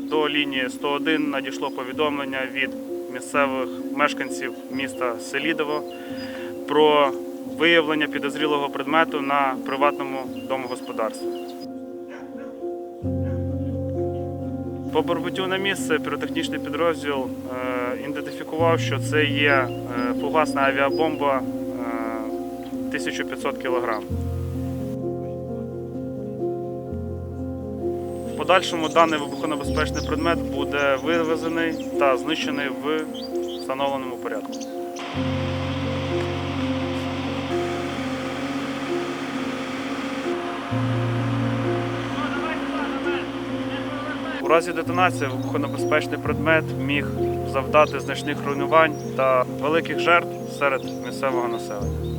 е, до лінії 101 надійшло повідомлення від місцевих мешканців міста Селідово про виявлення підозрілого предмету на приватному домогосподарстві. По прибуттю на місце піротехнічний підрозділ е, ідентифікував, що це є е, фугасна авіабомба е, 1500 кг. Подальшому даний вибухонебезпечний предмет буде вивезений та знищений в встановленому порядку. У разі детонації вибухонебезпечний предмет міг завдати значних руйнувань та великих жертв серед місцевого населення.